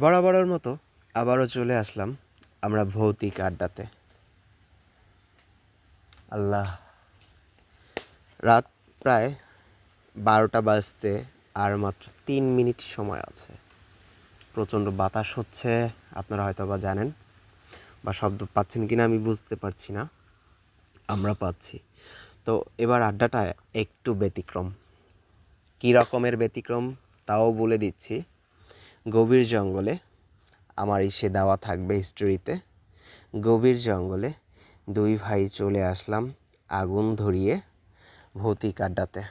বরাবরের মতো আবারও চলে আসলাম আমরা ভৌতিক আড্ডাতে। আল্লাহ। রাত প্রায় বারোটা বাজতে আর মাত্র তিন মিনিট সময় আছে। প্রচণ্ড বাতাস হচ্ছে, আপনারা হয়তো বা জানেন। বা শব্দ পাচ্ছেন কিনা আমি বুঝতে পারছি না। আমরা পাচ্ছি। তো এবার আড্ডাটা একটু ব্যতিক্রম। কী রকমের ব্যতিক্রম, তাও বলে দিচ্ছি। গভীর জঙ্গলে, আমার ইসে দেওয়া থাকবে হিস্টোরিতে গভীর জঙ্গলে দুই ভাই চলে আসলাম আগুন ধরিয়ে ভৌতিক আড্ডাতে।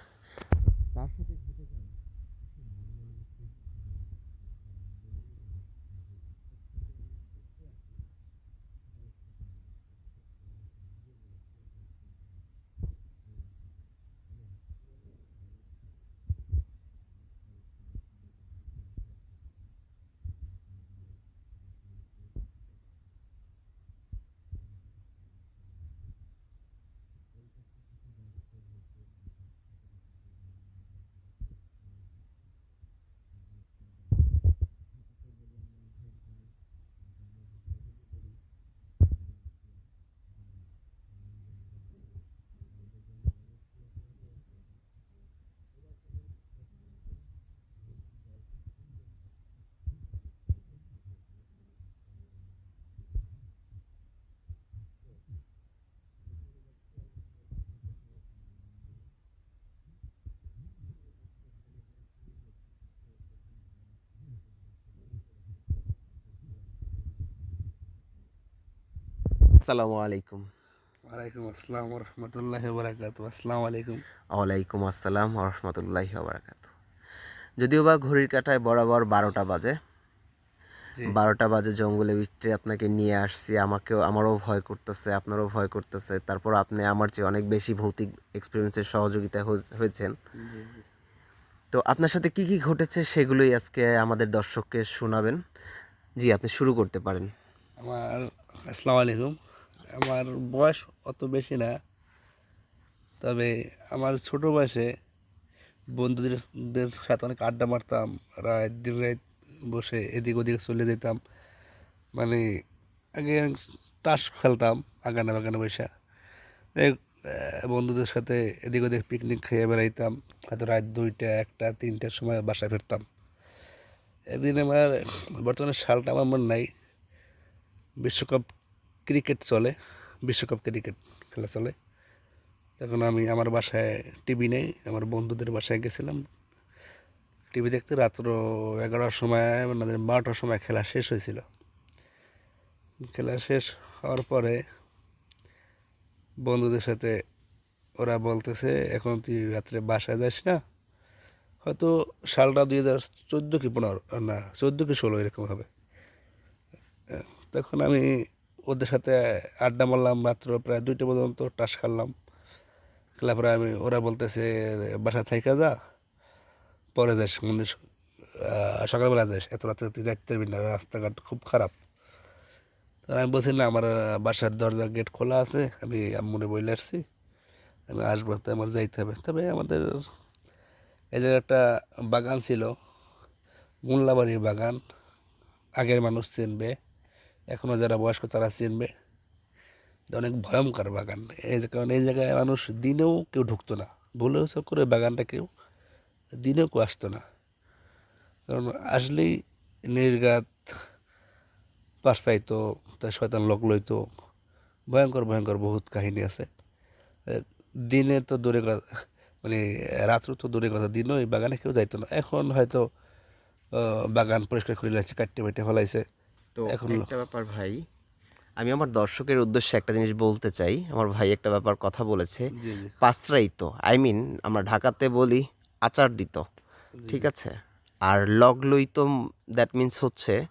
আসসালামু আলাইকুম। ওয়ালাইকুম আসসালাম রহমতুল্লাহ বরাকাত আসসালামু আলাইকুম। ওয়ালাইকুম আসসালাম রহমতুল্লাহি বারাকাত যদিও বা ঘড়ির কাঁটায় বরাবর বারোটা বাজে। বারোটা বাজে জঙ্গলে ভিতরে আপনাকে নিয়ে আসছি। আমাকেও আমারও ভয় করতেছে আপনারও ভয় করতেছে। তারপর আপনি আমার চেয়ে অনেক বেশি ভৌতিক এক্সপিরিয়েন্সের সহযোগিতা হয়ে- হয়েছেন। তো আপনার সাথে কি কি ঘটেছে সেগুলোই আজকে আমাদের দর্শককে শোনাবেন। জি আপনি শুরু করতে পারেন। আমার আসসালামু আলাইকুম। আমার বয়স অত বেশি না। তবে আমার ছোট বয়সে বন্ধুদের সাথে অনেক আড্ডা মারতাম রাত দিন রাত বসে এদিক ওদিক চলে যেতাম। মানে আগে তাস খেলতাম আগানে বাগানে আহ, বন্ধুদের সাথে এদিক ওদিক পিকনিক খেয়ে বেড়াইতাম হয়তো রাত দুইটা একটা তিনটার সময় বাসায় ফিরতাম। এদিন আমার বর্তমানে সালটা আমার মনে নাই। বিশ্বকাপ ক্রিকেট চলে, বিশ্বকাপ ক্রিকেট খেলা চলে। তখন আমি আমার বাসায় টিভি নেই, আমার বন্ধুদের বাসায় গেছিলাম। টিভি দেখতে রাত্র এগারোটার সময় মানে বারোটার সময় খেলা শেষ হয়েছিল। খেলা শেষ হওয়ার পরে বন্ধুদের সাথে ওরা বলতেছে, এখন তুই রাত্রে বাসায় যাস না, হয়তো সালটা দুই হাজার চোদ্দ কি পনেরো, না, চোদ্দ কি ষোলো এরকম হবে। তখন আমি ওদের সাথে আড্ডা মারলাম, রাত্র প্রায় দুইটা পর্যন্ত টাস খেললাম খেলার পরে আমি, ওরা বলতেছে বাসা থাইকা যা, পরে যাস মানে সকালবেলা যাস, এত রাত্রে তুই যাইতে পারবি না, রাস্তাঘাট খুব খারাপ। আমি বলছি, না, আমার বাসার দরজা গেট খোলা আছে, আমি আম্মুরে বইলে আসছি, আমি আসব, তো আমার যাইতে হবে। তবে আমাদের এই জায়গায় একটা বাগান ছিল, মোল্লাবাড়ির বাগান, আগের মানুষ চিনবে। এখনও যারা বয়স্ক তারা চিনবে অনেক ভয়ঙ্কর বাগান। এই কারণ এই জায়গায় মানুষ দিনেও কেউ ঢুকতো না। ভুলেও চোখ করে বাগানটা কেউ দিনেও কেউ আসতো না। কারণ আসলেই নির্গাত পাশাইতো তার শয়তান লোক লইতো। ভয়ঙ্কর ভয়ঙ্কর বহুত কাহিনী আছে। দিনে তো দূরে কথা মানে রাত্র তো দূরে কথা, দিনও এই বাগানে কেউ যাইতো না। এখন হয়তো বাগান পরিষ্কার করে লাগছে কাটতে বেটে ফেলাইছে। তো এখন একটা ব্যাপার ভাই আমি আমার দর্শকের উদ্দেশ্যে একটা জিনিস বলতে চাই। আমার ভাই একটা ব্যাপার কথা বলেছে। পাঁচরাই তো আই মিন আমরা ঢাকাতে বলি আচার দিত ঠিক আছে? আর লগ লইতো দ্যাট মিন্স হচ্ছে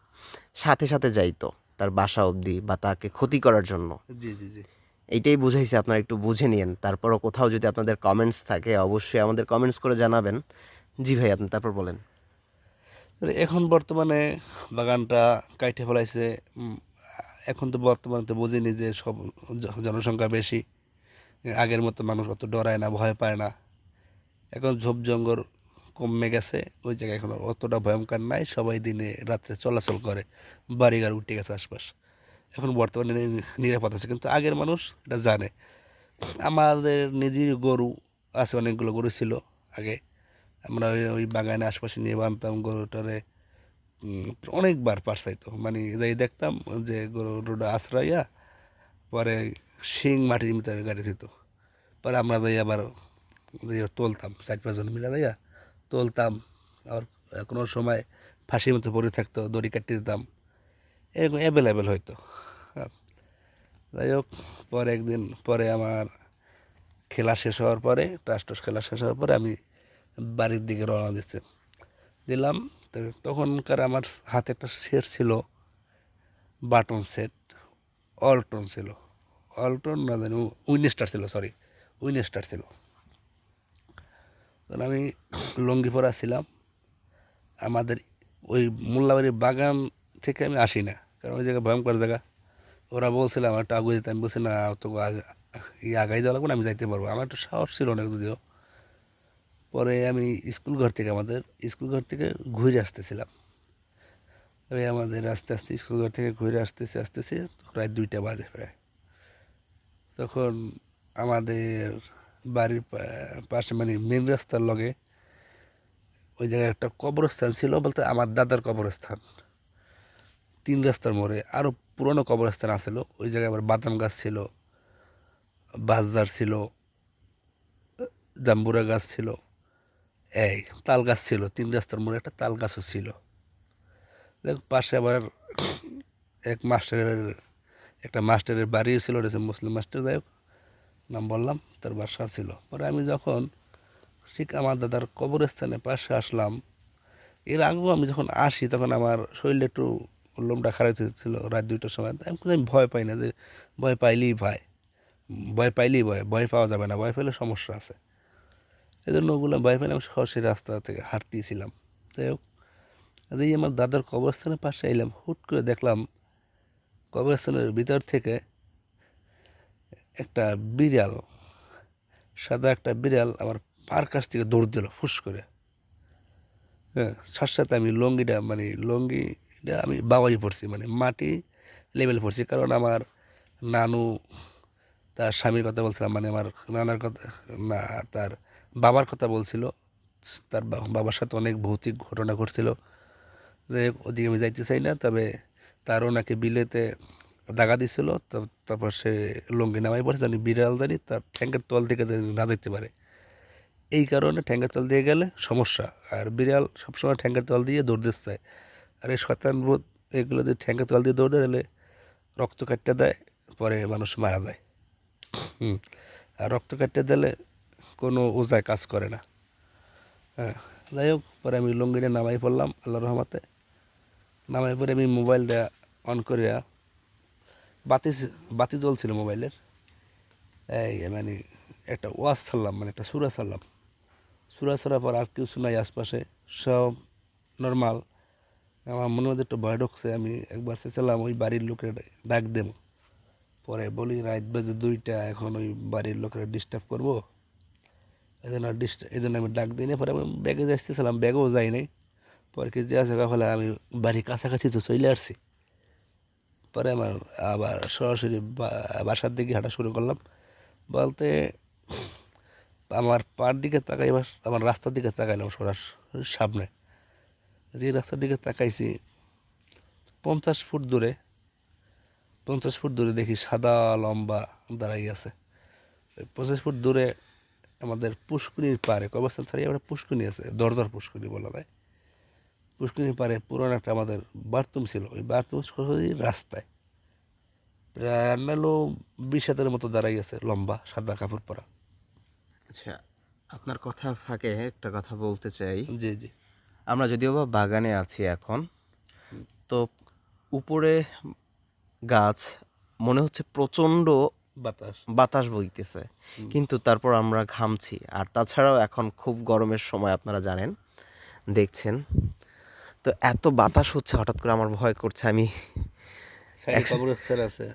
সাথে সাথে যাইতো তার বাসা অবধি বা তাকে ক্ষতি করার জন্য। জি জি জি। এইটাই বুঝাইছে আপনারা একটু বুঝে নিন তারপরও কোথাও যদি আপনাদের কমেন্টস থাকে অবশ্যই আমাদের কমেন্টস করে জানাবেন। জি ভাই আপনি তারপর বলেন। এখন বর্তমানে বাগানটা কাইটে ফেলাইছে। এখন তো বর্তমানে তো বুঝিনি যে সব জনসংখ্যা বেশি। আগের মতো মানুষ অত ডরায় না, ভয় পায় না। এখন ঝোপ জঙ্গল কমে গেছে, ওই জায়গায় এখন অতটা ভয়ঙ্কর নাই, সবাই দিনে রাত্রে চলাচল করে, বাড়িঘর উঠে গেছে আশপাশ। এখন বর্তমানে নিরাপদ আছে, কিন্তু আগের মানুষ এটা জানে। আমাদের নিজের গরু আছে, অনেকগুলো গরু ছিল আগে। আমরা ওই বাগানে আশপাশে নিয়ে বানতাম গরুটারে। অনেকবার পারসাইতো। মানে যাই দেখতাম যে গরুটা আশ্রয়া পরে শিং মাটির ভিতরে গাড়ি দিত পরে আমরা যাই আবার যাই তুলতাম, চার পাঁচজন মিলে যাইয়া তুলতাম। আবার কোনো সময় ফাঁসির মতো পড়ে থাকতো, দড়ি কাটিয়ে দিতাম। এরকম অ্যাভেলেবেল হ্যাঁ। যাই হোক, পরে একদিন, পরে আমার খেলা শেষ হওয়ার পরে টাস খেলা শেষ হওয়ার পরে আমি বাড়ির দিকে রওনা দিচ্ছে দিলাম তখনকার আমার হাতে একটা সেট ছিল, বাটন সেট অল্টন ছিল। অল্টন না জানি উইনেস্টার ছিল সরি উইনেস্টার ছিল। তখন আমি লঙ্গি পরা ছিলাম আমাদের ওই মোল্লাবাড়ির বাগান থেকে আমি আসি না, কারণ ওই জায়গায় ভয়ঙ্কর জায়গা। ওরা বলছিলাম একটু আগুয়ে যেতে আমি বলছি, না তো আগে- ইয়ে আগাই দেওয়া লাগবে না, আমি যাইতে পারব। আমার একটু সাহস ছিল অনেক যদিও। পরে আমি স্কুল ঘর থেকে আমাদের স্কুল ঘর থেকে ঘুরে আসতেছিলাম। তবে আমাদের আস্তে আস্তে স্কুল ঘর থেকে ঘুরে আসতেছে আসতেছে প্রায় দুইটা বাজে প্রায়। তখন আমাদের বাড়ির পাশে মানে মেন রাস্তার লগে ওই জায়গায় একটা কবরস্থান ছিল বলতে আমার দাদার কবরস্থান। তিন রাস্তার মোড়ে আরও পুরনো কবরস্থান আছিল ওই জায়গায় আবার বাদাম গাছ ছিল বাজার ছিল, জাম্বুরা গাছ ছিল। এই, তাল গাছ ছিল, তিন রাস্তার মোড়ে একটা তাল গাছও ছিল। দেখ, পাশে আবার এক মাস্টারের, একটা মাস্টারের বাড়িও ছিল, ওটা মুসলিম মাস্টার, যাই নাম বললাম, তার বাসা ছিল। পরে আমি যখন ঠিক আমার দাদার কবরস্থানে পাশে আসলাম, এর আগেও আমি যখন আসি, তখন আমার শরীরটা একটু লোমটা খারাপ ছিল রাত দুইটার সময়। আমি কোনো আমি ভয় পাই না যে, ভয় পাইলেই ভয় ভয় পাইলেই ভয় ভয় পাওয়া যাবে না, ভয় পেলে সমস্যা আছে। এই জন্য ওগুলো ভয় পেলে আমি সরাসরি রাস্তা থেকে হাঁটতেছিলাম। যাই হোক এই আমার দাদার কবরস্থানের পাশে এলাম, হুট করে দেখলাম কবরস্থানের ভিতর থেকে একটা বিড়াল, সাদা একটা বিড়াল আমার পার কাছ থেকে দৌড় দিল, ফুস করে। হ্যাঁ সাথে সাথে আমি লঙ্গিটা মানে লঙ্গিটা আমি বাবাই পড়ছি মানে মাটি লেভেল পড়ছি কারণ আমার নানু তার স্বামীর কথা বলছিলাম মানে আমার নানার কথা, না, তার বাবার কথা বলছিল। তার বাবার সাথে অনেক ভৌতিক ঘটনা ঘটছিল। যে ওদিকে আমি যাইতে চাই না, তবে তারও নাকি বিলেতে দাগা দিছিল। তারপর সে লঙ্গি নামাই পড়ে জানি বিড়াল জানি, তার ট্যাঙ্কের তল থেকে না যেতে পারে। এই কারণে ট্যাঙ্কের তল দিয়ে গেলে সমস্যা। আর বিড়াল সবসময় ট্যাঙ্কের তল দিয়ে দৌড় দিতে চায়। আর এই শতান বোধ এগুলো যদি ট্যাঙ্কের তল দিয়ে দৌড় দিলে রক্ত কাটতে দেয়, পরে মানুষ মারা যায়। হুম। আর রক্ত কাটতে দিলে কোনো ওজায় কাজ করে না। হ্যাঁ যাই হোক, পরে আমি লঙ্গিটা নামাই পড়লাম আল্লাহ রহমাতে। নামাই পরে আমি মোবাইলটা অন করিয়া বাতি বাতি জ্বলছিল মোবাইলের। এই মানে একটা ওয়াজ ছাড়লাম মানে একটা সুরা ছাড়লাম। সুরা ছাড়ার পর আর কিছু নাই আশপাশে, সব নর্মাল আমার মনে মধ্যে একটু ভয় ঢুকছে, আমি একবার চেয়েছিলাম ওই বাড়ির লোকের ডাক দেব। পরে বলি, রাত বাজে দুইটা, এখন ওই বাড়ির লোকেরা ডিস্টার্ব করব। এই জন্য ডিস্টার্ব এই জন্য আমি ডাক দিই পরে আমি ব্যাগে যাচ্ছিলাম ব্যাগেও যাই নাই। পরে কি যে আছে হলে আমি বাড়ির কাছাকাছি তো চলে আসছি। পরে আমার আবার সরাসরি বাসার দিকে হাঁটা শুরু করলাম। বলতে আমার পার দিকে তাকাই আমার রাস্তার দিকে তাকাইলাম সরাসরি সামনে। যে রাস্তার দিকে তাকাইছি, পঞ্চাশ ফুট দূরে, পঞ্চাশ ফুট দূরে দেখি সাদা, লম্বা দাঁড়াই আছে। পঞ্চাশ ফুট দূরে আমাদের পুষ্করির পারে কবস্থান ছাড়িয়ে আমরা পুষ্করিণী আছে দরদর পুষ্করিণী বলা যায়। পুষ্করিণীর পারে পুরনো একটা আমাদের বাথরুম ছিল ওই বাথরুম সরাসরি রাস্তায়। প্রায় আন্নালো বিশ হাতের মতো দাঁড়াই আছে লম্বা সাদা কাপড় পরা। আচ্ছা আপনার কথা ফাঁকে একটা কথা বলতে চাই। জি জি। আমরা যদিও বা বাগানে আছি এখন তো উপরে গাছ মনে হচ্ছে প্রচণ্ড বাতাস। বাতাস বইতেছে। কিন্তু তারপর আমরা ঘামছি। আর তাছাড়াও এখন খুব গরমের সময় আপনারা জানেন দেখছেন। তো এত বাতাস হচ্ছে হঠাৎ করে আমার ভয় করছে। আমি আছে।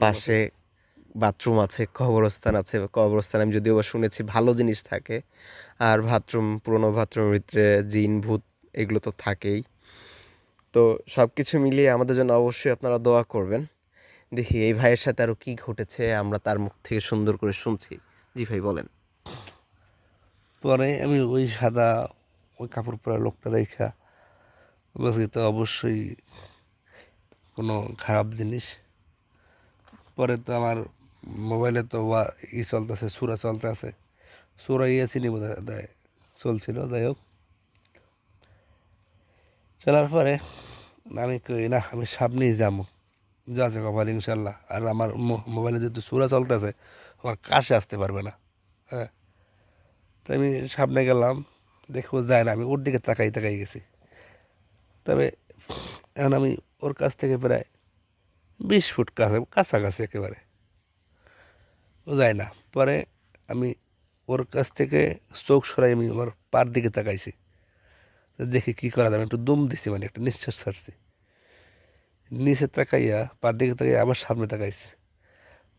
পাশে বাথরুম আছে কবরস্থান আছে। কবরস্থান আমি যদিও বা শুনেছি ভালো জিনিস থাকে। আর বাথরুম পুরনো বাথরুমের ভিতরে জিন ভূত এগুলো তো থাকেই। তো সব কিছু মিলিয়ে আমাদের জন্য অবশ্যই আপনারা দোয়া করবেন। দেখি এই ভাইয়ের সাথে আরও কী ঘটেছে, আমরা তার মুখ থেকে সুন্দর করে শুনছি। জি ভাই, বলেন। পরে আমি ওই সাদা ওই কাপড় পরা লোকটা দেখা। বলছি তো অবশ্যই কোনো খারাপ জিনিস। পরে তো আমার মোবাইলে তো ই চলতেছে, সুরা চলতেছে। সুরা ইয়াসিনি বোধ হয় চলছিল, যাই হোক। চলার পরে আমি কই, না, আমি সামনেই যাব। যা আছে কপাল, ইনশাল্লাহ। আর আমার মোবাইলে যেহেতু সুরা চলতেছে, আমার কাছে আসতে পারবে না। হ্যাঁ। তো আমি সামনে গেলাম দেখব যায় না, আমি ওর দিকে তাকাই তাকাই গেছি। তবে এখন আমি ওর কাছ থেকে প্রায় বিশ ফুট কাছে, কাছাকাছি একেবারে। ও যায় না। পরে আমি ওর কাছ থেকে চোখ সরাই আমি আমার পার দিকে তাকাইছি। দেখি কী করা যাবে একটু দুম দিছি মানে একটা নিঃশ্বাস ছাড়ছি। নিচে তাকাইয়া পার দিকে তাকাইয়া আবার সামনে তাকাইছি।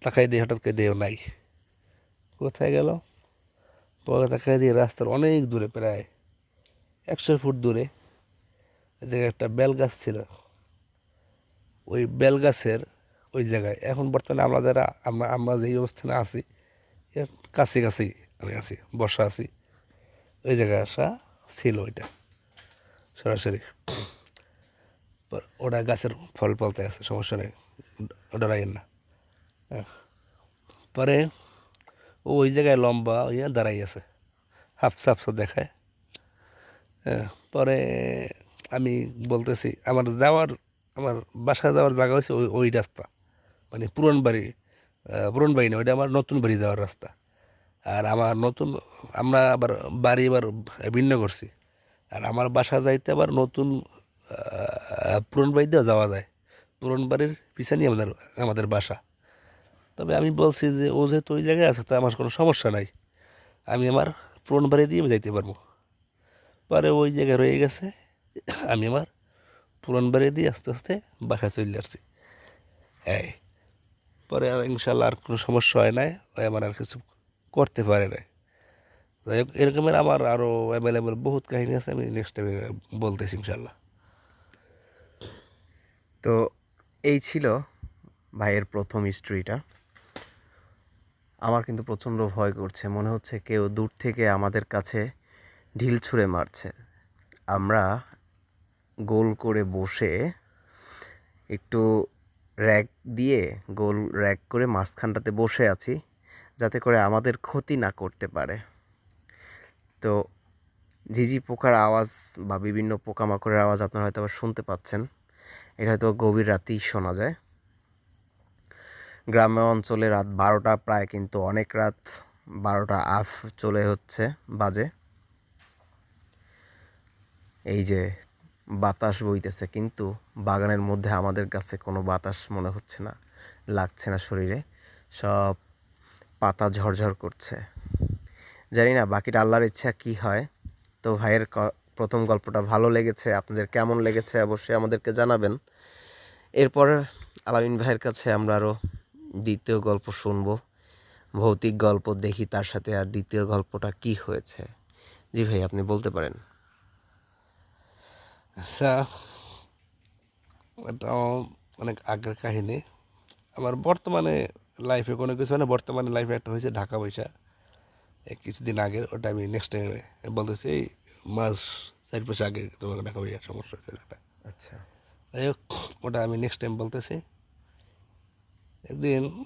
তাকাই দিয়ে হঠাৎ করে দেও নাই। কোথায় গেল? পরে তাকাই দিয়ে রাস্তার অনেক দূরে প্রায় একশো ফুট দূরে এদিকে একটা বেল গাছ ছিল। ওই বেল গাছের ওই জায়গায়। এখন বর্তমানে আমরা যারা, আমরা আমরা যেই অবস্থানে আছি কাছে কাছেই আমি আছি, বসা আছি, ওই জায়গায় আসা ছিল ওইটা, সরাসরি। ওটা গাছের ফল ফলতে আছে, সমস্যা নেই। রাখেন না। হ্যাঁ। পরে ও ওই জায়গায় লম্বা ইয়ে দাঁড়াই আছে হাফসা হাফসা দেখায়। হ্যাঁ পরে আমি বলতেছি, আমার যাওয়ার, আমার বাসা যাওয়ার জায়গা হচ্ছে ওই ওই রাস্তা। মানে পুরন বাড়ি পুরন বাড়ি না, ওইটা আমার নতুন বাড়ি যাওয়ার রাস্তা। আর আমার নতুন, আমরা আবার বাড়ি এবার ভিন্ন করছি। আর আমার বাসা যাইতে আবার নতুন পুরন বাড়িতেও যাওয়া যায়। পুরন বাড়ির পিছনেই আমাদের আমাদের বাসা। তবে আমি বলছি যে, ও যেহেতু ওই জায়গায় আছে, তো আমার কোনো সমস্যা নাই। আমি আমার পুরন বাড়ি দিয়ে যাইতে পারব। পরে ওই জায়গায় রয়ে গেছে, আমি আমার পুরন বাড়ি দিয়ে আস্তে আস্তে বাসায় চলে আসছি। হ্যাঁ পরে আর ইনশাল্লাহ আর কোনো সমস্যা হয় নাই ওই আমার আর কিছু করতে পারে নাই। যাই হোক, এরকমের আমার আরও অ্যাভেলেবেল বহুত কাহিনী আছে, আমি নেক্সট টাইমে বলতেছি ইনশাল্লাহ। তো এই ছিল ভাইয়ের প্রথম স্ট্রিটা আমার কিন্তু প্রচণ্ড ভয় করছে, মনে হচ্ছে কেউ দূর থেকে আমাদের কাছে ঢিল ছুঁড়ে মারছে। আমরা গোল করে বসে একটু র্যাক দিয়ে গোল র্যাক করে মাঝখানটাতে বসে আছি, যাতে করে আমাদের ক্ষতি না করতে পারে। তো ঝিঝি পোকার আওয়াজ বা বিভিন্ন পোকামাকড়ের আওয়াজ আপনারা হয়তো আবার শুনতে পাচ্ছেন। এটা হয়তো গভীর রাতেই শোনা যায়। গ্রাম্য অঞ্চলে রাত বারোটা প্রায় কিন্তু অনেক রাত বারোটা আফ চলে হচ্ছে, বাজে। এই যে বাতাস বইতেছে, কিন্তু বাগানের মধ্যে আমাদের কাছে কোনো বাতাস মনে হচ্ছে না, লাগছে না শরীরে। সব পাতা ঝরঝর করছে। জানি না, বাকিটা আল্লাহর ইচ্ছা কি হয়। তো ভাইয়ের প্রথম গল্পটা ভালো লেগেছে, আপনাদের কেমন লেগেছে অবশ্যই আমাদেরকে জানাবেন। এরপর আলামিন ভাইয়ের কাছে আমরা আরও দ্বিতীয় গল্প শুনব, ভৌতিক গল্প দেখি তার সাথে আর দ্বিতীয় গল্পটা কি হয়েছে। জি ভাই, আপনি বলতে পারেন। আচ্ছা এটাও অনেক আগের কাহিনী। আমার বর্তমানে লাইফে কোনো কিছু না বর্তমানে লাইফে একটা হয়েছে ঢাকা পয়সা কিছুদিন আগের ওটা আমি নেক্সট টাইমে বলতেছি মাস চার পাঁচ আগে তোমাকে ঢাকা পয়সা সমস্যা হয়েছে একটা। আচ্ছা। যাই হোক ওটা আমি নেক্সট টাইম বলতেছি। একদিন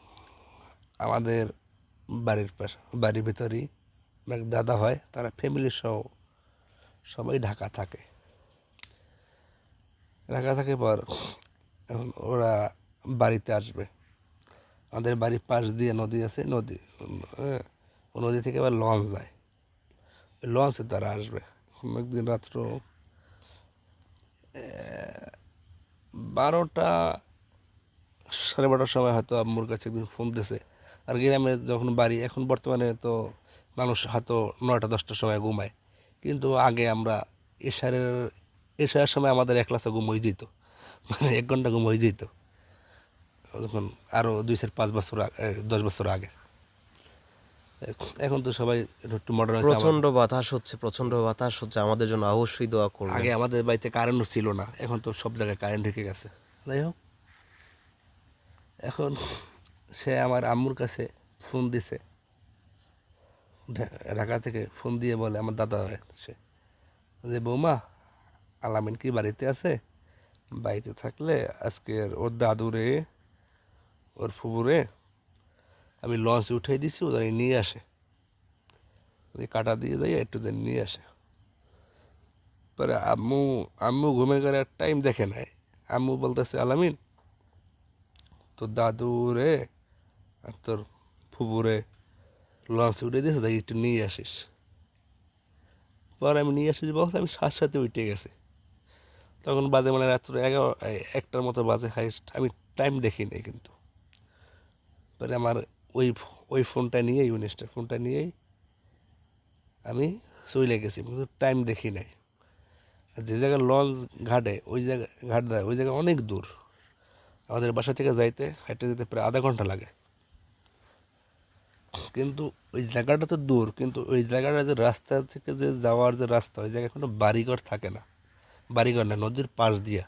আমাদের বাড়ির পাশে বাড়ির ভিতরেই এক দাদা হয় তারা ফ্যামিলি সহ সবাই ঢাকা থাকে। ঢাকা থাকে পর এখন ওরা বাড়িতে আসবে। আমাদের বাড়ির পাশ দিয়ে নদী আছে নদী হ্যাঁ, নদী থেকে আবার লঞ্চ যায়। ওই লঞ্চে তারা আসবে। একদিন রাত্র। বারোটা, সাড়ে বারোটার সময় হয়তো আম্মুর কাছে একদিন ফোন দিয়েছে আর গ্রামে যখন বাড়ি, এখন বর্তমানে তো মানুষ হয়তো নয়টা, দশটার সময় ঘুমায়। কিন্তু আগে আমরা এশারের এশারের সময় আমাদের এক ক্লাসে ঘুম হয়ে যেত। মানে এক ঘণ্টা ঘুম হয়ে যেত। যখন আরও দুই চার পাঁচ বছর আগে দশ বছর আগে। এখন তো সবাই একটু- মডার্ন প্রচণ্ড বাতাস হচ্ছে প্রচণ্ড বাতাস হচ্ছে আমাদের জন্য অবশ্যই দোয়া করবেন। আগে আমাদের বাড়িতে কারেন্টও ছিল না এখন তো সব জায়গায় কারেন্ট ঢুকে গেছে। যাই হোক এখন সে আমার আম্মুর কাছে ফোন দিছে। ঢাকা থেকে ফোন দিয়ে বলে আমার দাদা সে। যে বৌমা আলামিন কি বাড়িতে আছে? বাড়িতে থাকলে আজকের ওর দাদুরে ওর ফুবুরে আমি লঞ্চ উঠিয়ে দিছি ওদের নিয়ে আসে। ওই কাটা দিয়ে যাই একটু দিন নিয়ে আসে। পরে আম্মু আম্মু ঘুমে গেলে টাইম দেখে নাই। আম্মু বলতেছে, আলামিন, তোর দাদু রে আর তোর ফুবু রে লঞ্চ উঠে দিয়েছে, তাই একটু নিয়ে আসিস। পরে আমি নিয়ে আসিস বলতে আমি সাথে সাথে উঠে গেছি। তখন বাজে মানে রাত্র এগারো একটার মতো বাজে হাইস্ট আমি টাইম দেখি নাই কিন্তু। পরে আমার ওই ওই ফোনটা নিয়েই উনিশটা ফোনটা নিয়েই আমি চলে গেছি। কিন্তু টাইম দেখি নাই। যে জায়গায় লঞ্চ ঘাটে, ওই জায়গা, ঘাট দেয় ওই জায়গা অনেক দূর। আমাদের বাসা থেকে যাইতে, হাঁটতে যেতে প্রায় আধা ঘণ্টা লাগে। কিন্তু ওই জায়গাটা তো দূর, কিন্তু ওই জায়গাটা যে রাস্তা থেকে যে যাওয়ার যে রাস্তা, ওই জায়গায় কোনো বাড়িঘর থাকে না। বাড়িঘর না, নদীর পাশ দিয়া।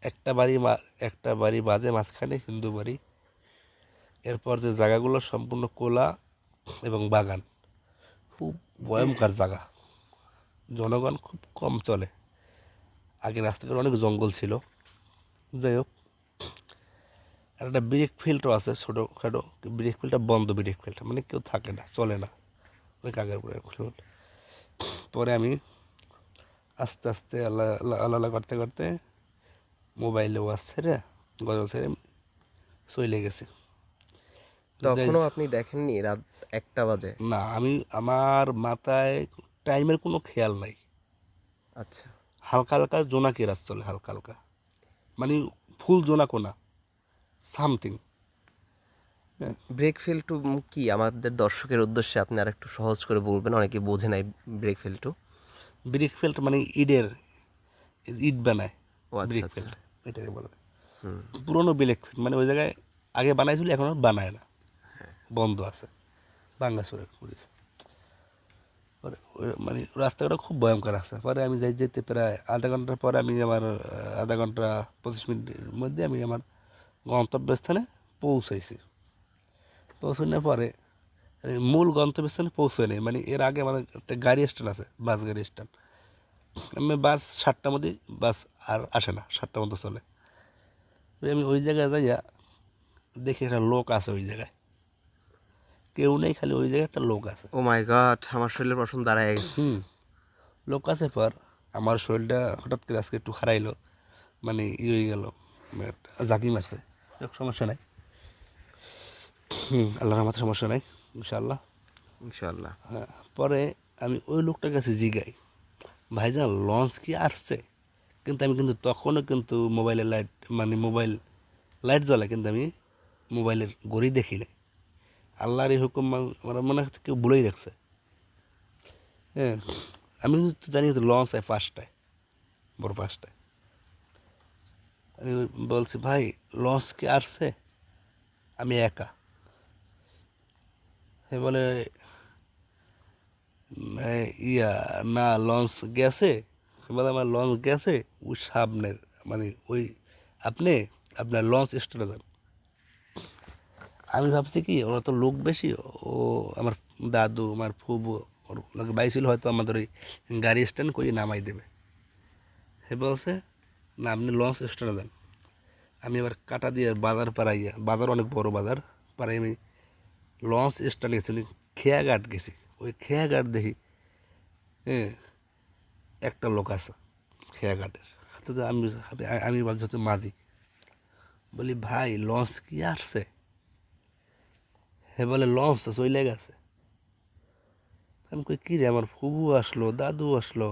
একটা বাড়ি একটা বাড়ি বাজে মাঝখানে, হিন্দু বাড়ি। এরপর যে জায়গাগুলো সম্পূর্ণ কোলা এবং বাগান, খুব ভয়ঙ্কর জায়গা। জনগণ খুব কম চলে। আগে রাস্তাঘাট অনেক জঙ্গল ছিল। যাই হোক, আর একটা ব্রেক ফিল্ডও আছে ছোটোখাটো। ব্রেক ফিল্ডটা বন্ধ, ব্রেক ফিল্ডটা। মানে কেউ থাকে না, চলে না। ওই কাগের পরে পরে আমি আস্তে আস্তে আল্লাহ আল্লাহ করতে করতে মোবাইলে ওয়াজ ছেড়ে গজল ছেড়ে চলে গেছে। তখনও আপনি দেখেননি রাত একটা বাজে? না আমি আমার মাথায় টাইমের কোনো খেয়াল নাই। আচ্ছা। হালকা হালকা জোনাকি রাত চলে হালকা হালকা। মানে ফুল জোনাকো না সামথিং। ব্রেক ফেল টু কি? আমাদের দর্শকের উদ্দেশ্যে আপনি আর একটু সহজ করে বলবেন অনেকে বোঝে নাই ব্রেক ফেল টু। ব্রিক ফিল্ড মানে ইটের ইট বানায়। আচ্ছা ব্রিক আচ্ছা। এটাকে বলে। পুরনো ব্রিক ফিল্ড মানে ওই জায়গায় আগে বানাইছিল এখন আর বানায় না। বন্ধ আছে। বাঙ্গাসুরে পুলিশ। মানে রাস্তাটা খুব ভয়ঙ্কর আছে পরে আমি যাই যেতে প্রায় আধা ঘণ্টার পরে আমি আমার, আধা ঘণ্টা পঁচিশ মিনিটের মধ্যে আমি আমার গন্তব্যস্থানে পৌঁছাইছি। পৌঁছানোর পরে মূল গন্তব্যস্থানে পৌঁছাই মানে এর আগে আমাদের একটা গাড়ি স্ট্যান্ড আছে, বাস গাড়ি স্ট্যান্ড। আমি বাস সাতটার মধ্যে, বাস আর আসে না, সাতটার মতো চলে। আমি ওই জায়গায় যাইয়া দেখি একটা লোক আছে ওই জায়গায়। কেউ নেই খালি ওই জায়গায় একটা লোক আছে। ও মাই গড আমার শরীরের পশম দাঁড়ায় গেছে। হুম লোক আছে পর আমার শরীরটা হঠাৎ করে আজকে একটু হারাইলো মানে ই হয়ে গেল জাকি মারছে সমস্যা নাই। হুম আল্লাহর আমার সমস্যা নাই ইনশাআল্লাহ। ইনশাআল্লাহ। হ্যাঁ পরে আমি ওই লোকটার কাছে জিগাই ভাইজান লঞ্চ কি আসছে? কিন্তু আমি কিন্তু তখনও কিন্তু মোবাইলের লাইট মানে মোবাইল লাইট জ্বলে কিন্তু আমি মোবাইলের গড়ি দেখি নাই। আল্লাহর এই হুকুম আমার মনে হচ্ছে কেউ বলেই রাখছে। হ্যাঁ আমি কিন্তু জানি তো লঞ্চ হয় পাঁচটায় বড় পাঁচটায়। আমি বলছি, ভাই, লঞ্চ কি আসছে? আমি একা। সে বলে ইয়া, না, লঞ্চ গেছে? সে বলে, আমার লঞ্চ গেছে, ওই সামনের মানে ওই আপনি আপনার লঞ্চ স্টার্টে যান। আমি ভাবছি কি, ওরা তো লোক বেশি, ও আমার দাদু, আমার ফুবু, ওর লোক বাইছিল হয়তো আমাদের ওই গাড়ি স্ট্যান্ড করে নামাই দেবে। সে বলছে, না, আপনি লঞ্চ স্টার্টে যান আমি এবার কাটা দিয়ে বাজার পাড়াইয়া বাজার অনেক বড় বাজার পাড়াই আমি লঞ্চ স্ট্যান্ড গেছি খেয়াঘাট গেছি। ওই খেয়াঘাট দেখি হ্যাঁ একটা লোক আছে খেয়াঘাটের তো আমি- আমি ভাবছি হচ্ছে মাঝি। বলি, ভাই, লঞ্চ কি আসছে? হে বলে, লঞ্চ তো চলে গেছে। আমি কই, কী রে, আমার ফুবু আসলো, দাদু আসলো?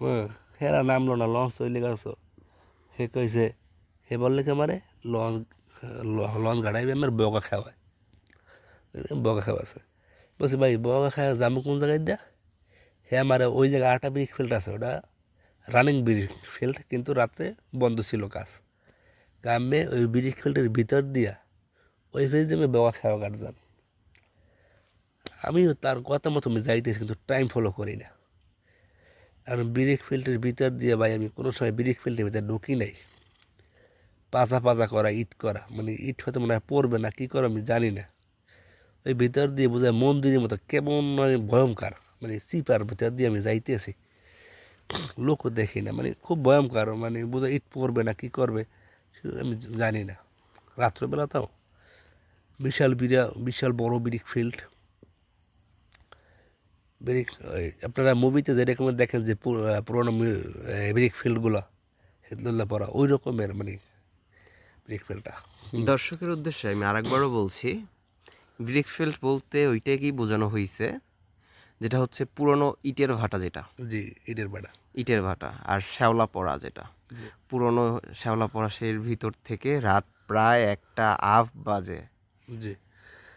হ্যাঁ হেরা নামলো না, লঞ্চ চলে গেছো। হে কইছে, হে বললে কি লঞ্চ লঞ্চ গাড়াইবে আমার বগা খাওয়ায়। বগা খাওয়া আছে বলছি, ভাই, বগা খাওয়া যাব কোন জায়গায় দিয়া? হে আমার ওই জায়গায় আটা ব্রিক ফিল্ড আছে, ওটা রানিং ব্রিক ফিল্ড, কিন্তু রাতে বন্ধ ছিল কাজ। গ্রামে ওই ব্রিজ ফিল্ডের ভিতর দিয়া ওই ফেজে আমি বেওয়া খাওয়া কাটতাম আমিও তার কথা মতো আমি যাইতেছি, কিন্তু টাইম ফলো করি না। কারণ ব্রিক ফিল্ডের ভিতর দিয়ে ভাই, আমি কোনো সময় ব্রিক ফিল্ডের ভিতরে ঢুকি নাই। পাজা পাজা করা, ইট করা মানে ইট হয়তো মনে হয় পড়বে না, কী করে আমি জানি না। ওই ভিতর দিয়ে বোঝায় মন্দিরের মতো কেমন মানে ভয়ঙ্কর মানে চিপার ভিতর দিয়ে আমি যাইতেছি। লোকও দেখি না মানে খুব ভয়ঙ্কর মানে বোঝা ইট পড়বে না, কী করবে, আমি জানি না। রাত্রবেলা তাও বিশাল বিরা বিশাল বড় ব্রিক ফিল্ড। ব্রিক আপনারা মুভিতে যেরকম দেখেন যে পুরোনো ব্রিক ফিল্ডগুলো হিদুল্লাহ পড়া ওই রকমের মানে ব্রিক ফিল্ডটা। দর্শকের উদ্দেশ্যে আমি আরেকবারও বলছি ব্রিকফিল্ড বলতে ওইটাই কি বোঝানো হয়েছে যেটা হচ্ছে পুরনো ইটের ভাটা যেটা। জি ইটের বেড়া ইটের ভাটা আর শ্যাওলা পড়া যেটা। পুরনো শ্যাওলা পড়া সেই ভিতর থেকে রাত প্রায় একটা আফ বাজে। জি।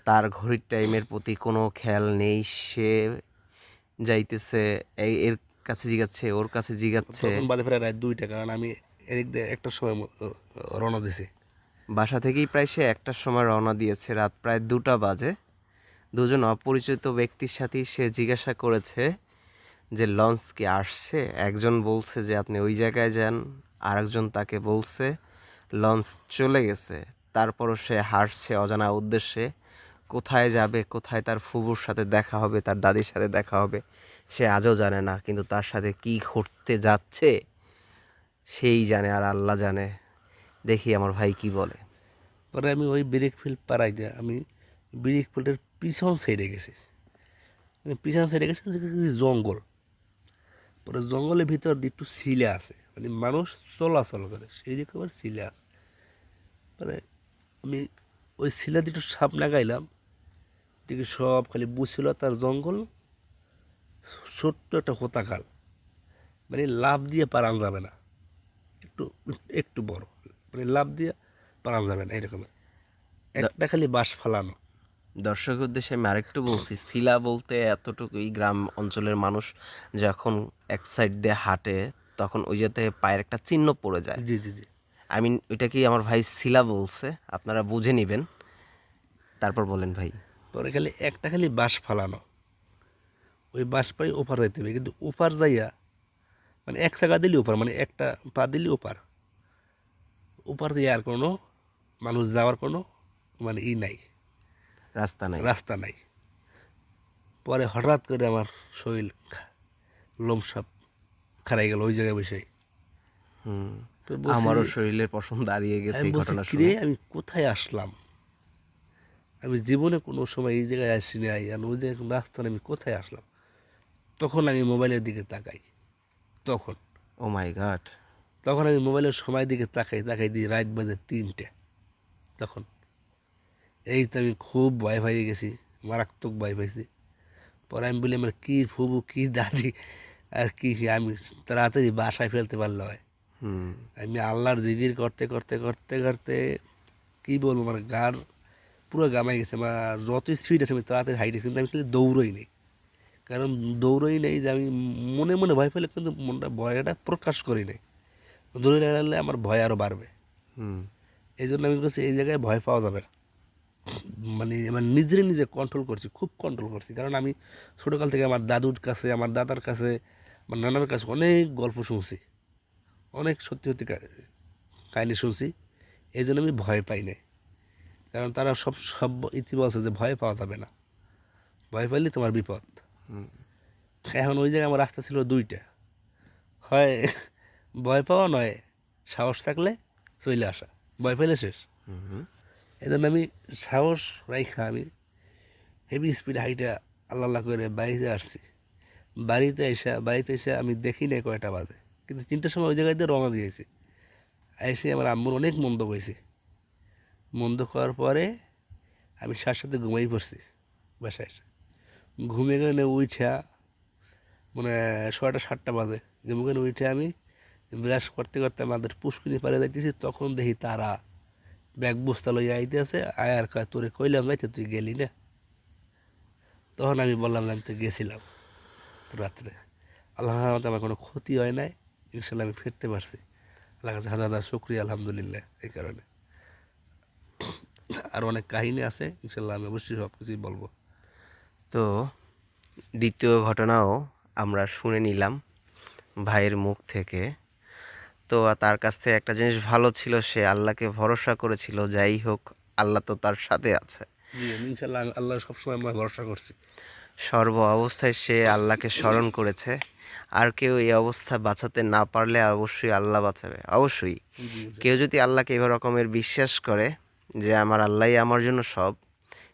তার ঘড়ির টাইমের প্রতি কোনো খেয়াল নেই সে যাইতেছে এর কাছে জিগাচ্ছে ওর কাছে জিগাচ্ছে। বাদে ফেরা রাত দুইটা কারণ আমি এদিক দিয়ে একটার সময় রওনা দিছি। বাসা থেকেই প্রায় সে একটার সময় রওনা দিয়েছে রাত প্রায় দুটা বাজে। দুজন অপরিচিত ব্যক্তির সাথেই সে জিজ্ঞাসা করেছে যে লঞ্চ কি আসছে? একজন বলছে যে আপনি ওই জায়গায় যান। আরেকজন তাকে বলছে লঞ্চ চলে গেছে। তারপরও সে হাসছে অজানা উদ্দেশ্যে। কোথায় যাবে, কোথায় তার ফুবুর সাথে দেখা হবে, তার দাদির সাথে দেখা হবে, সে আজও জানে না, কিন্তু তার সাথে কি ঘটতে যাচ্ছে, সেই জানে আর আল্লাহ জানে। দেখি আমার ভাই কি বলে। পরে আমি ওই ব্রেক ফিল্ড পাড়াই দিয়ে আমি ব্রেক ফিল্ডের পিছন সাইডে গেছি। পিছন সাইডে গেছি যে জঙ্গল। পরে জঙ্গলের ভিতর একটু শিলা আছে। মানে মানুষ চলাচল করে, সেই রকমের শিলা আছে। মানে আমি ওই শিলা দিয়ে একটু সাপ লাগাইলাম। দেখি সব খালি বুঝছিল তার জঙ্গল ছোট্ট একটা হোতাকাল মানে লাভ দিয়ে পারান যাবে না। একটু একটু বড়। মানে লাভ দিয়ে পারা যাবে না এরকম। একটা খালি বাঁশ ফালানো। দর্শক উদ্দেশ্যে আমি আরেকটু বলছি শিলা বলতে এতটুকুই গ্রাম অঞ্চলের মানুষ যখন এক সাইড দিয়ে হাঁটে তখন ওই যাতে পায়ের একটা চিহ্ন পড়ে যায়। জি জি জি। আই মিন ওইটাকেই আমার ভাই শিলা বলছে? আপনারা বুঝে নেবেন। তারপর বলেন ভাই। পরে খালি একটা খালি বাঁশ ফালানো। ওই বাঁশ পাই ওপার যাইতে হবে কিন্তু ওপার যাইয়া মানে এক জায়গা দিলি ওপার মানে একটা পা দিলি ওপার। ওপার দিয়ে আর কোনো মানুষ যাওয়ার কোনো মানে ই নাই। রাস্তা নাই। রাস্তা নাই। পরে হঠাৎ করে আমার শরীর খা- লোম সাপ খারাই গেল ওই জায়গায় বসে। হুম। আমারও শরীরের পশম দাঁড়িয়ে গেছে আমি এই ঘটনা শুনে আমি কোথায় আসলাম? আমি জীবনে কোনো সময় এই জায়গায় আসি নাই আর ওই জায়গায় কোনো রাস্তা আমি কোথায় আসলাম? তখন আমি মোবাইলের দিকে তাকাই। তখন। ও মাই গড তখন আমি মোবাইলের সময় দিকে তাকাই তাকাই দিই রাত বাজে তিনটে। তখন। এই তো আমি খুব ভয় পেয়ে গেছি মারাত্মক ভয় পাইছি। পরে আমি বলি আমার কী ফুবু কী দাদি আর কি আমি তাড়াতাড়ি বাসায় ফেলতে পারল হয় আমি আল্লাহর জিগির করতে করতে করতে করতে কি বলব আমার গার পুরো গামাই গেছে আমার যত স্পিড আছে আমি তাড়াতাড়ি হাইটে কিন্তু আমি খালি দৌড়ই নেই। কারণ দৌড়ই নেই যে আমি মনে মনে ভয় পেলে কিন্তু মনটা ভয়টা প্রকাশ করি নাই। দৌড়ে গেলে আমার ভয় আরও বাড়বে। হুম। এই জন্য আমি বলছি এই জায়গায় ভয় পাওয়া যাবে মানে আমার নিজেরে নিজে কন্ট্রোল করছি খুব কন্ট্রোল করছি। কারণ আমি ছোটোকাল থেকে আমার দাদুর কাছে আমার দাদার কাছে আমার নানার কাছে অনেক গল্প শুনছি। অনেক সত্যি সত্যি কাহিনি শুনছি। এই জন্য আমি ভয় পাই নাই। কারণ তারা সব সব ইতি বলছে যে ভয় পাওয়া যাবে না। ভয় পাইলে তোমার বিপদ। এখন ওই জায়গায় আমার রাস্তা ছিল দুইটা। হয় ভয় পাওয়া নয় সাহস থাকলে চলে আসা। ভয় পাইলে শেষ। হুম হুম। এই জন্য আমি সাহস রাইখা আমি হেভি স্পিড হাইটা আল্লাহ আল্লাহ করে বাড়িতে আসছি। বাড়িতে এসে বাড়িতে এসে আমি দেখি নাই কয়টা বাজে। কিন্তু তিনটার সময় ওই দিয়ে রওনা দিয়েছি। এসে আমার আম্মুর অনেক মন্দ হয়েছে মন্দ করার পরে আমি সাথে সাথে ঘুমাই পড়ছি বাসায় এসে। ঘুমিয়ে গেলে উঠা মানে ছয়টা সাতটা বাজে। ঘুমে গেলে উঠে আমি ব্রাশ করতে করতে আমাদের পুষ্কিনি পারে যাইতেছি, তখন দেখি তারা ব্যাগ বস্তা লইয়া আইতে আছে আয়ার কয়, তোরে কইলাম যাইতে তুই গেলি না? তখন আমি বললাম আমি তো গেছিলাম রাত্রে। আল্লাহ আমার কোনো ক্ষতি হয় নাই। ইনশাল্লাহ আমি ফিরতে পারছি। আল্লাহ কাছে হাজার হাজার শুক্রিয়া আলহামদুলিল্লাহ এই কারণে। আর অনেক কাহিনী আছে ইনশাল্লাহ আমি অবশ্যই সব কিছুই বলব। তো দ্বিতীয় ঘটনাও আমরা শুনে নিলাম ভাইয়ের মুখ থেকে। তো তার কাছ থেকে একটা জিনিস ভালো ছিল সে আল্লাহকে ভরসা করেছিল যাই হোক আল্লাহ তো তার সাথে আছে। ইনশাল্লাহ আল্লাহ সবসময় আমরা ভরসা করছি। সর্ব অবস্থায় সে আল্লাহকে স্মরণ করেছে। আর কেউ এই অবস্থা বাঁচাতে না পারলে অবশ্যই আল্লাহ বাঁচাবে অবশ্যই। কেউ যদি আল্লাহকে এই রকমের বিশ্বাস করে যে আমার আল্লাহই আমার জন্য সব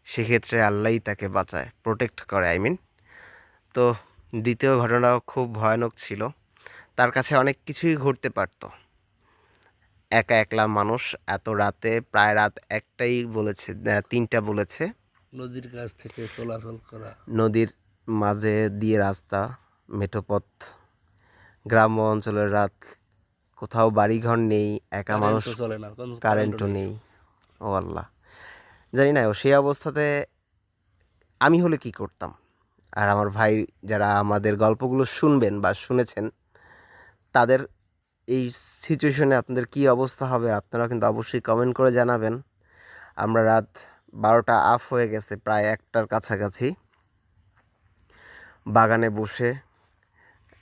সেক্ষেত্রে আল্লাহই তাকে বাঁচায় প্রোটেক্ট করে আই মিন তো দ্বিতীয় ঘটনাও খুব ভয়ানক ছিল। তার কাছে অনেক কিছুই ঘটতে পারতো। একা একলা মানুষ এত রাতে প্রায় রাত একটাই বলেছে তিনটা বলেছে। নদীর কাছ থেকে চলাচল করা। নদীর মাঝে দিয়ে রাস্তা মেঠোপথ গ্রাম্য অঞ্চলের রাত কোথাও বাড়িঘর নেই একা মানুষ কারেন্টও চলে না কারেন্টও নেই। ও আল্লাহ। জানি না সেই অবস্থাতে আমি হলে কি করতাম? আর আমার ভাই যারা আমাদের গল্পগুলো শুনবেন বা শুনেছেন তাদের এই সিচুয়েশনে আপনাদের কি অবস্থা হবে আপনারা কিন্তু অবশ্যই কমেন্ট করে জানাবেন। আমরা রাত বারোটা আফ হয়ে গেছে প্রায় একটার কাছাকাছি। বাগানে বসে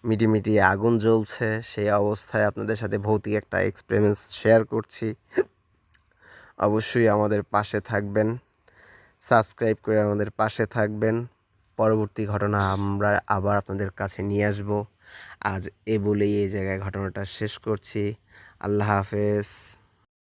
মিটিমিটি আগুন জ্বলছে। সেই অবস্থায় আপনাদের সাথে ভৌতিক একটা এক্সপিরিয়েন্স শেয়ার করছি। অবশ্যই আমাদের পাশে থাকবেন। সাবস্ক্রাইব করে আমাদের পাশে থাকবেন। পরবর্তী ঘটনা আমরা আবার আপনাদের কাছে নিয়ে আসব। আজ এ বলেই এই জায়গায় ঘটনাটা শেষ করছি। আল্লাহ হাফেজ।